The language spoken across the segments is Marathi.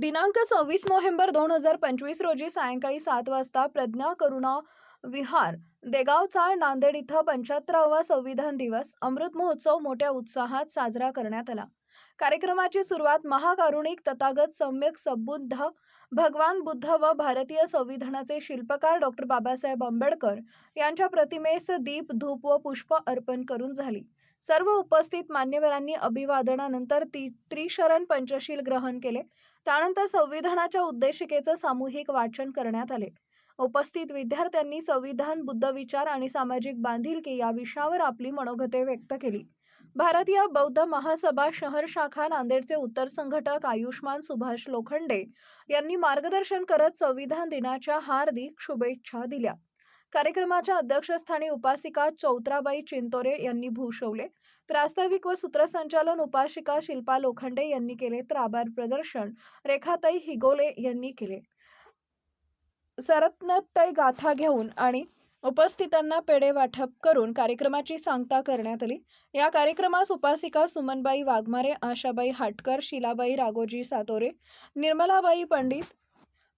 दिनांक सव्वीस नोव्हेंबर दोन हजार पंचवीस रोजी सायंकाळी सात वाजता प्रज्ञा करुणा विहार देगाव चाळ नांदेड इथं पंच्याहत्तरावा संविधान दिवस अमृत महोत्सव मोठ्या उत्साहात साजरा करण्यात आला. कार्यक्रमाची सुरुवात महाकारुणिक तथागत सम्यक सबुद्ध भगवान बुद्ध व भारतीय संविधानाचे शिल्पकार डॉक्टर बाबासाहेब आंबेडकर यांच्या प्रतिमेस दीप धूप व पुष्प अर्पण करून झाली. सर्व उपस्थित मान्यवरांनी अभिवादनानंतर ती त्रिशरण पंचशील ग्रहण केले. त्यानंतर संविधानाच्या उद्देशिकेचं सामूहिक वाचन करण्यात आले. उपस्थित विद्यार्थ्यांनी संविधान बुद्ध विचार आणि सामाजिक बांधिलकी या विषयावर आपली मनोगते व्यक्त केली. भारतीय बौद्ध महासभा शहर शाखा नांदेडचे उत्तर संघटक आयुष्मान सुभाष लोखंडे यांनी मार्गदर्शन करत संविधान दिनाच्या हार्दिक शुभेच्छा दिल्या. कार्यक्रमाच्या अध्यक्षस्थानी उपासिका चौत्राबाई चिंतोरे यांनी भूषवले. प्रास्ताविक व सूत्रसंचालन उपासिका शिल्पा लोखंडे यांनी केले तर आभार प्रदर्शन रेखाताई हिगोले यांनी केले. सरत्नताई गाथा घेऊन आणि उपस्थितांना पेढे वाटप करून कार्यक्रमाची सांगता करण्यात आली. या कार्यक्रमास उपासिका सुमनबाई वाघमारे आशाबाई हाटकर शिलाबाई रागोजी सातोरे निर्मलाबाई पंडित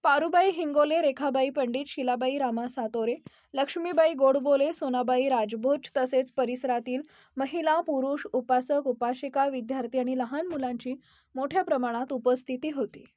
पारुबाई हिंगोले रेखाबाई पंडित शिलाबाई रामा सातोरे लक्ष्मीबाई गोडबोले सोनाबाई राजभोज तसेच परिसरातील महिला पुरुष उपासक उपासिका विद्यार्थी आणि लहान मुलांची मोठ्या प्रमाणात उपस्थिती होती.